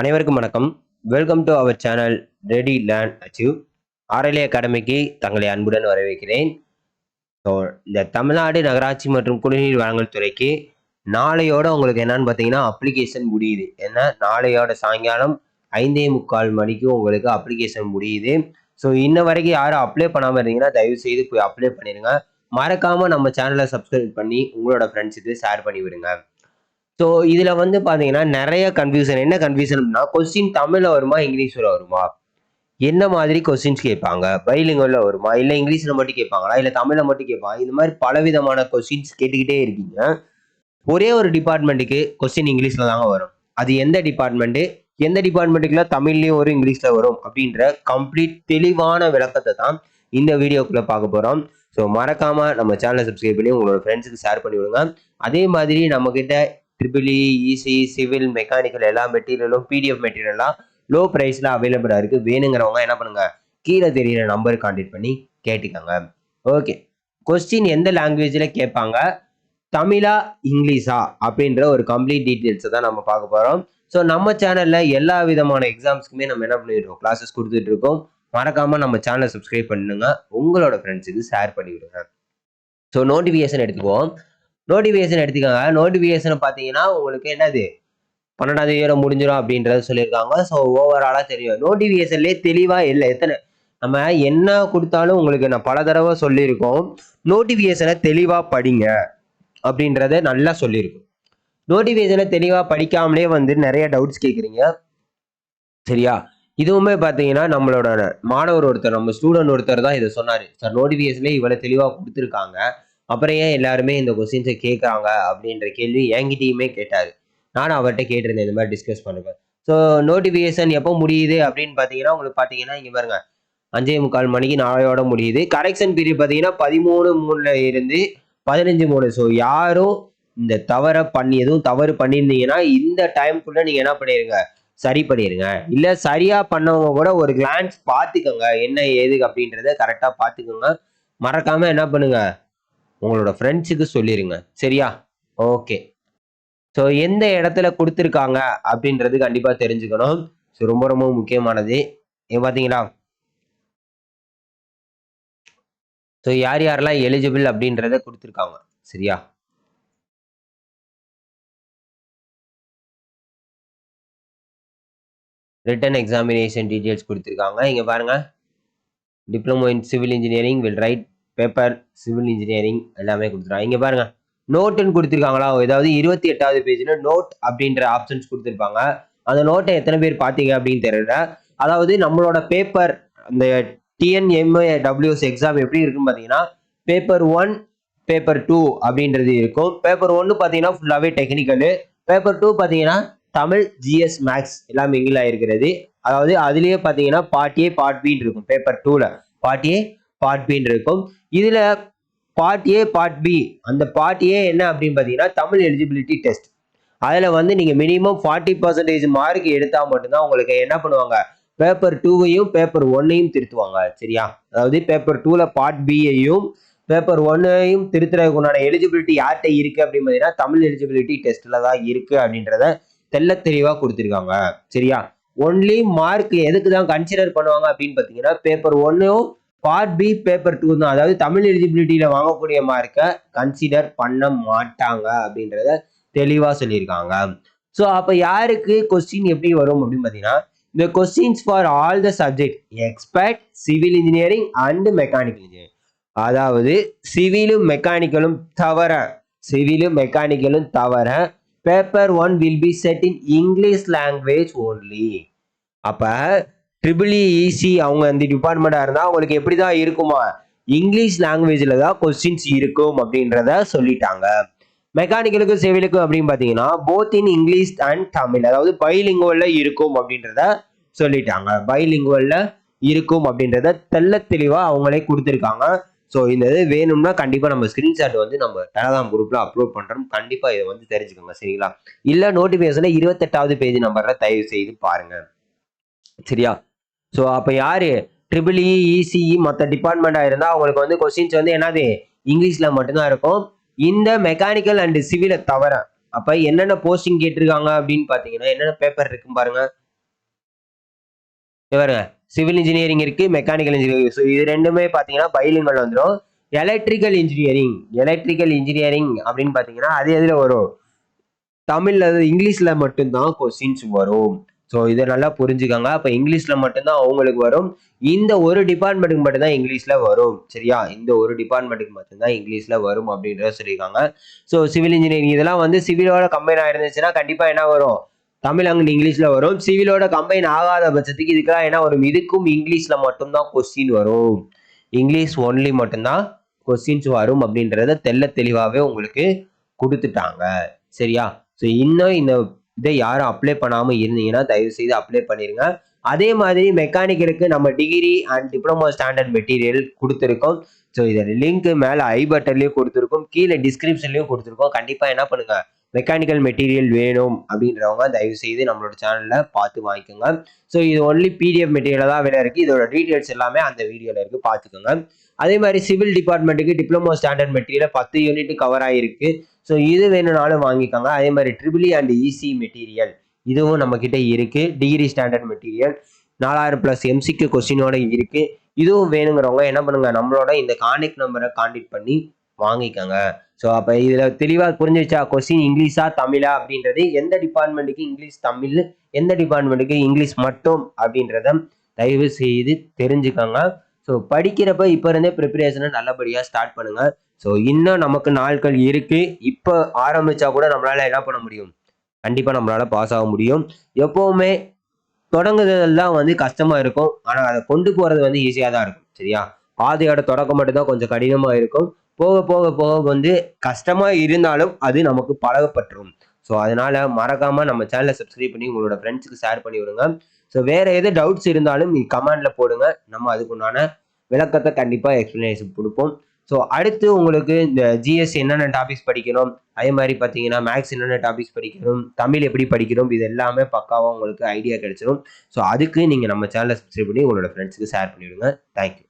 அனைவருக்கும் வணக்கம். Welcome to our channel ready learn achieve RLA அகாடமிக்கு தங்களை அன்புடன் வரவேற்கிறேன். ஸோ இந்த தமிழ்நாடு நகராட்சி மற்றும் குடிநீர் வழங்கல் துறைக்கு நாளையோட உங்களுக்கு என்னன்னு பார்த்தீங்கன்னா அப்ளிகேஷன் முடியுது. ஏன்னா நாளையோட சாயங்காலம் ஐந்தே முக்கால் மணிக்கு உங்களுக்கு அப்ளிகேஷன் முடியுது. ஸோ இன்ன வரைக்கும் யாரும் அப்ளை பண்ணாமல் இருந்தீங்கன்னா தயவு செய்து போய் அப்ளை பண்ணிடுங்க. மறக்காமல் நம்ம சேனலை சப்ஸ்கிரைப் பண்ணி உங்களோட ஃப்ரெண்ட்ஸுக்கு ஷேர் பண்ணி விடுங்க ஸோ இதில் வந்து பார்த்தீங்கன்னா நிறைய கன்ஃபியூஷன் என்ன கன்ஃபியூஷன்னா கொஸ்டின் தமிழில் வருமா இங்கிலீஷில் வருமா? என்ன மாதிரி கொஸ்டின்ஸ் கேட்பாங்க? பைலிங்கல்ல வருமா? இல்லை இங்கிலீஷில் மட்டும் கேட்பாங்களா? இல்லை தமிழில் மட்டும் கேட்பாங்க இந்த மாதிரி பலவிதமான கொஸ்டின்ஸ் கேட்டுக்கிட்டே இருக்கீங்க. ஒரே ஒரு டிபார்ட்மெண்ட்டுக்கு கொஸ்டின் இங்கிலீஷில் தாங்க வரும். அது எந்த டிபார்ட்மெண்ட்டு எந்த டிபார்ட்மெண்ட்டுக்குள்ள தமிழ்லையும் வரும் இங்கிலீஷில் வரும்? அப்படின்ற கம்ப்ளீட் தெளிவான விளக்கத்தை தான் இந்த வீடியோக்குள்ளே பார்க்க போகிறோம் ஸோ மறக்காமல் நம்ம சேனலை சப்ஸ்கிரைப் பண்ணி உங்களோட ஃப்ரெண்ட்ஸுக்கு ஷேர் பண்ணி விடுங்க அதே மாதிரி நம்மக்கிட்ட ட்ரிபிள் இசி சிவில் மெக்கானிக்கல் எல்லா மெட்டீரியலும் பிடிஎஃப் மெட்டீரியல்லாம் லோ ப்ரைஸில் அவைலபிளாக இருக்குது வேணுங்கிறவங்க என்ன பண்ணுங்க? கீழே தெரியிற நம்பருக்கு கான்டெக்ட் பண்ணி கேட்டுக்கோங்க. ஓகே கொஸ்டின் எந்த லாங்குவேஜில் கேட்பாங்க? தமிழா இங்கிலீஷா? அப்படின்ற ஒரு கம்ப்ளீட் டீட்டெயில்ஸை தான் நம்ம பார்க்க போகிறோம் ஸோ நம்ம சேனலில் எல்லா விதமான எக்ஸாம்ஸ்க்குமே நம்ம என்ன பண்ணிட்டு கிளாஸஸ் கொடுத்துட்டு இருக்கோம். மறக்காமல் நம்ம சேனலை சப்ஸ்கிரைப் பண்ணுங்க. உங்களோட ஃப்ரெண்ட்ஸுக்கு ஷேர் பண்ணி விடுங்க ஸோ நோட்டிஃபிகேஷன் எடுத்துக்குவோம். நோட்டிஃபிகேஷன் எடுத்துக்கோங்க. நோட்டிஃபிகேஷன் பார்த்தீங்கன்னா உங்களுக்கு என்னது? பன்னெண்டாம் தேதியோட முடிஞ்சிடும் அப்படின்றத சொல்லியிருக்காங்க. ஸோ ஓவராலாக தெரியும். நோட்டிஃபிகேஷன்லேயே தெளிவாக இல்லை. எத்தனை? நம்ம என்ன கொடுத்தாலும் உங்களுக்கு நான் பல தடவை சொல்லியிருக்கோம். நோட்டிஃபிகேஷனை தெளிவாக படிங்க அப்படின்றத நல்லா சொல்லியிருக்கோம். நோட்டிஃபிகேஷனை தெளிவாக படிக்காமலே வந்து நிறைய டவுட்ஸ் கேட்குறீங்க சரியா? இதுவுமே பார்த்தீங்கன்னா நம்மளோட மாணவர் ஒருத்தர் நம்ம ஸ்டூடெண்ட் ஒருத்தர் தான் இதை சொன்னார். சார் நோட்டிஃபிகேஷன்லேயே இவ்வளோ தெளிவாக கொடுத்துருக்காங்க. அப்புறம் ஏன் எல்லாருமே இந்த கொஸ்டின்ஸை கேட்குறாங்க அப்படின்ற கேள்வி என்கிட்டயுமே கேட்டார். நானும் அவர்கிட்ட கேட்டிருந்தேன் இந்த மாதிரி டிஸ்கஸ் பண்ணுவேன் ஸோ நோட்டிஃபிகேஷன் எப்போ முடியுது அப்படின்னு பார்த்தீங்கன்னா உங்களுக்கு பார்த்தீங்கன்னா இங்கே பாருங்க. அஞ்சே முக்கால் மணிக்கு நாளையோட முடியுது. கரெக்ஷன் பீரியட் பார்த்தீங்கன்னா பதிமூணு மூணுல இருந்து பதினஞ்சு மூணு. ஸோ யாரும் இந்த தவறை பண்ணி எதுவும் தவறு பண்ணியிருந்தீங்கன்னா இந்த டைம்க்குள்ளே நீங்கள் என்ன பண்ணிடுங்க சரி பண்ணிடுங்க இல்லை சரியாக பண்ணவங்க கூட ஒரு கிளான்ஸ் பார்த்துக்கோங்க. என்ன ஏது அப்படின்றத கரெக்டாக பார்த்துக்கோங்க. மறக்காமல் என்ன பண்ணுங்கள் உங்களோட ஃப்ரெண்ட்ஸுக்கு சொல்லிடுங்க சரியா? ஓகே ஸோ எந்த இடத்துல கொடுத்துருக்காங்க அப்படின்றது கண்டிப்பாக தெரிஞ்சுக்கணும். ஸோ ரொம்ப ரொம்ப முக்கியமானது. ஏன் பார்த்தீங்களா ஸோ யார் யாரெல்லாம் எலிஜிபிள் அப்படின்றத கொடுத்துருக்காங்க. சரியா? ரிட்டன் எக்ஸாமினேஷன் டீட்டெயில்ஸ் கொடுத்துருக்காங்க. இங்கே பாருங்கள் diploma in civil engineering will write paper civil engineering எல்லாமே கொடுத்துருவாங்க. இங்கே பாருங்க நோட்டுன்னு கொடுத்துருக்காங்களா? ஏதாவது இருபத்தி எட்டாவது பேஜில் நோட் அப்படின்ற ஆப்ஷன்ஸ் கொடுத்துருப்பாங்க. அந்த நோட்டை எத்தனை பேர் பார்த்தீங்க அப்படின்னு தெரியல. அதாவது நம்மளோட பேப்பர் அந்த டிஎன்எம்ஏ டபிள்யூஎஸ் எக்ஸாம் எப்படி இருக்குன்னு பார்த்தீங்கன்னா பேப்பர் ஒன் பேப்பர் டூ அப்படின்றது இருக்கும். பேப்பர் ஒன்று பார்த்தீங்கன்னா ஃபுல்லாகவே டெக்னிக்கலு பேப்பர் டூ பார்த்தீங்கன்னா தமிழ் ஜிஎஸ் மேக்ஸ் எல்லாம் மிங்கில் ஆயிருக்கிறது. அதாவது அதுலேயே பார்த்தீங்கன்னா பார்ட் ஏ பார்ட் பின்னு இருக்கும் பேப்பர் டூவில் பார்ட் ஏ பார்ட் பின்னு இருக்கும் இதில் பார்ட் ஏ பார்ட் பி அந்த பார்ட் ஏ என்ன அப்படின்னு பார்த்தீங்கன்னா தமிழ் எலிஜிபிலிட்டி டெஸ்ட் அதில் வந்து நீங்கள் மினிமம் ஃபார்ட்டி பர்சன்டேஜ் மார்க் எடுத்தால் மட்டும்தான் உங்களுக்கு என்ன பண்ணுவாங்க? பேப்பர் டூவையும் பேப்பர் ஒன்னையும் திருத்துவாங்க சரியா? அதாவது பேப்பர் டூவில் பார்ட் பியையும் பேப்பர் ஒன்னையும் திருத்துறதுக்கு உண்டான எலிஜிபிலிட்டி யார்கிட்ட இருக்குது அப்படின்னு பார்த்தீங்கன்னா தமிழ் எலிஜிபிலிட்டி டெஸ்ட்டில் தான் இருக்குது அப்படின்றத தெள்ள தெளிவாக கொடுத்துருக்காங்க சரியா? ஒன்லி மார்க் எதுக்கு தான் கன்சிடர் பண்ணுவாங்க அப்படின்னு பார்த்தீங்கன்னா பேப்பர் ஒன்னும் பார்ட் பி பேப்பர் டூ தான். அதாவது தமிழ் எலிஜிபிலிட்டியில் வாங்கக்கூடிய மார்க்கை கன்சிடர் பண்ண மாட்டாங்க அப்படின்றத தெளிவாக சொல்லியிருக்காங்க. ஸோ அப்போ யாருக்கு கொஸ்டின் எப்படி வரும் அப்படின்னு பார்த்தீங்கன்னா இந்த questions for all the subject expert civil engineering and mechanical engineering அதாவது சிவிலும் மெக்கானிக்கலும் தவிர சிவிலும் மெக்கானிக்கலும் தவிர paper one will be set in English language only அப்போ ட்ரிபிள் இசி e, அவங்க அந்த டிபார்ட்மெண்ட்டாக இருந்தால் அவங்களுக்கு எப்படி தான் இருக்குமா இங்கிலீஷ் லாங்குவேஜில் தான் கொஸ்டின்ஸ் இருக்கும் அப்படின்றத சொல்லிட்டாங்க. மெக்கானிக்கலுக்கும் சிவிலுக்கும் அப்படின்னு பார்த்தீங்கன்னா both in English and Tamil அதாவது பைலிங்குவலில் இருக்கும் அப்படின்றத சொல்லிட்டாங்க. பைலிங்குவலில் இருக்கும் அப்படின்றத தெள்ள தெளிவாக அவங்களே கொடுத்துருக்காங்க. ஸோ இந்த இது வேணும்னா கண்டிப்பாக நம்ம ஸ்க்ரீன்ஷாட் வந்து நம்ம டெலகிராம் குரூப்பில் அப்லோட் பண்ணுறோம் கண்டிப்பாக இதை வந்து தெரிஞ்சுக்கோங்க சரிங்களா? இல்லை நோட்டிஃபிகேஷனில் இருபத்தெட்டாவது பேஜ் நம்பரில் தயவு செய்து பாருங்கள் சரியா? ஸோ அப்போ யார்? ட்ரிபிள் இ இசிஇ மற்ற டிபார்ட்மெண்ட்டாக இருந்தால் அவங்களுக்கு வந்து கொஸ்டின்ஸ் வந்து என்னது? இங்கிலீஷில் மட்டும்தான் இருக்கும். இந்த மெக்கானிக்கல் அண்டு சிவிலை தவிர அப்போ என்னென்ன போஸ்டிங் கேட்டிருக்காங்க அப்படின்னு பார்த்தீங்கன்னா என்னென்ன பேப்பர் இருக்குன்னு பாருங்க. பாருங்க. சிவில் இன்ஜினியரிங் இருக்கு மெக்கானிக்கல் இன்ஜினியரிங் ஸோ இது ரெண்டுமே பார்த்தீங்கன்னா பைலிங்கல் வந்துடும் எலக்ட்ரிக்கல் இன்ஜினியரிங் எலக்ட்ரிக்கல் இன்ஜினியரிங் அப்படின்னு பார்த்தீங்கன்னா அது எதில் வரும்? தமிழில் அது மட்டும்தான் கொஸ்டின்ஸ் வரும். ஸோ இதை நல்லா புரிஞ்சுக்கோங்க. அப்போ இங்கிலீஷில் மட்டும்தான் அவங்களுக்கு வரும். இந்த ஒரு டிபார்ட்மெண்ட்டுக்கு மட்டும்தான் இங்கிலீஷில் வரும். சரியா? இந்த ஒரு டிபார்ட்மெண்ட்டுக்கு மட்டும்தான் இங்கிலீஷில் வரும் அப்படின்றத சொல்லியிருக்காங்க. ஸோ சிவில் இன்ஜினியரிங் இதெல்லாம் வந்து சிவிலோட கம்பைன் ஆயிருந்துச்சுன்னா கண்டிப்பாக என்ன வரும்? தமிழ் அங்கே இங்கிலீஷில் வரும். சிவிலோட கம்பைன் ஆகாத பட்சத்துக்கு இதுக்கெல்லாம் என்ன வரும்? இதுக்கும் இங்கிலீஷில் மட்டும்தான் கொஸ்டின் வரும். இங்கிலீஷ் ஒன்லி மட்டும்தான் கொஸ்டின்ஸ் வரும் அப்படின்றத தெள்ள தெளிவாகவே உங்களுக்கு கொடுத்துட்டாங்க. சரியா? ஸோ இன்னும் இந்த இதை யாரும் அப்ளை பண்ணாமல் இருந்தீங்கன்னா தயவு செய்து அப்ளை பண்ணிடுங்க அதே மாதிரி மெக்கானிக்கலுக்கு நம்ம degree and diploma standard material கொடுத்துருக்கோம். ஸோ இதில் லிங்க் மேலே ஐ பட்டன்லையும் கொடுத்துருக்கோம். கீழே டிஸ்கிரிப்ஷன்லையும் கொடுத்துருக்கோம். கண்டிப்பாக என்ன பண்ணுங்கள் மெக்கானிக்கல் மெட்டீரியல் வேணும் அப்படின்றவங்க தயவு செய்து நம்மளோட சேனலில் பார்த்து வாங்கிக்கோங்க. ஸோ இது ஒன்லி பிடிஎஃப் மெட்டீரியல் தான் வேலை இருக்குது இதோட டீட்டெயில்ஸ் எல்லாமே அந்த வீடியோவில் இருக்குது பார்த்துக்கோங்க. அதே மாதிரி சிவில் டிபார்ட்மெண்ட்டுக்கு டிப்ளமோ ஸ்டாண்டர்ட் மெட்டீரியல் பத்து யூனிட் கவர் ஆகிருக்கு ஸோ இது வேணும்னாலும் வாங்கிக்கோங்க. அதே மாதிரி ட்ரிபிளி அண்ட் இசி மெட்டீரியல் இதுவும் நம்மக்கிட்ட இருக்குது டிகிரி ஸ்டாண்டர்ட் மெட்டீரியல் நாலாயிரம் ப்ளஸ் எம்சிக்கு கொஸ்டினோட இருக்குது இதுவும் வேணுங்கிறவங்க என்ன பண்ணுங்கள் நம்மளோட இந்த கான்டெக்ட் நம்பரை கான்டெக்ட் பண்ணி வாங்கிக்கோங்க. ஸோ அப்போ இதில் தெளிவாக புரிஞ்சிருச்சா? கொஸ்டின் இங்கிலீஷா தமிழா அப்படின்றது எந்த டிபார்ட்மெண்ட்டுக்கு இங்கிலீஷ் தமிழ் எந்த டிபார்ட்மெண்ட்டுக்கு இங்கிலீஷ் மட்டும் அப்படின்றத தயவு செய்து தெரிஞ்சுக்கோங்க. ஸோ படிக்கிறப்ப இப்போ இருந்தே ப்ரிப்பரேஷனை நல்லபடியாக ஸ்டார்ட் பண்ணுங்கள் ஸோ இன்னும் நமக்கு நாட்கள் இருக்குது இப்போ ஆரம்பித்தா கூட நம்மளால் என்ன பண்ண முடியும்? கண்டிப்பாக நம்மளால் பாஸ் ஆக முடியும். எப்போவுமே தொடங்குதல் தான் வந்து கஷ்டமாக இருக்கும். ஆனால் அதை கொண்டு போகிறது வந்து ஈஸியாக தான் இருக்கும். சரியா? பாதையோட தொடக்கம் மட்டும்தான் கொஞ்சம் கடினமாக இருக்கும். போக போக போக வந்து கஷ்டமாக இருந்தாலும் அது நமக்கு பழகப்பட்டுரும் ஸோ அதனால் மறக்காமல் நம்ம சேனலை சப்ஸ்கிரைப் பண்ணி உங்களோட ஃப்ரெண்ட்ஸுக்கு ஷேர் பண்ணி விடுங்க. ஸோ வேறு எது டவுட்ஸ் இருந்தாலும் நீ கமெண்ட்ல போடுங்க. நம்ம அதுக்குண்டான விளக்கத்தை கண்டிப்பாக எக்ஸ்பிளனேஷன் கொடுப்போம். ஸோ அடுத்து உங்களுக்கு இந்த ஜிஎஸ் என்னென்ன டாபிக்ஸ் படிக்கணும்? அதே மாதிரி பார்த்தீங்கன்னா மேக்ஸ் என்னென்ன டாபிக்ஸ் படிக்கணும்? தமிழ் எப்படி படிக்கணும்? இது எல்லாமே பக்காவாக உங்களுக்கு ஐடியா கிடைச்சிடும் ஸோ அதுக்கு நீங்கள் நம்ம சேனலை சப்ஸ்கிரைப் பண்ணி உங்களோட ஃப்ரெண்ட்ஸுக்கு ஷேர் பண்ணிவிடுங்க தேங்க்யூ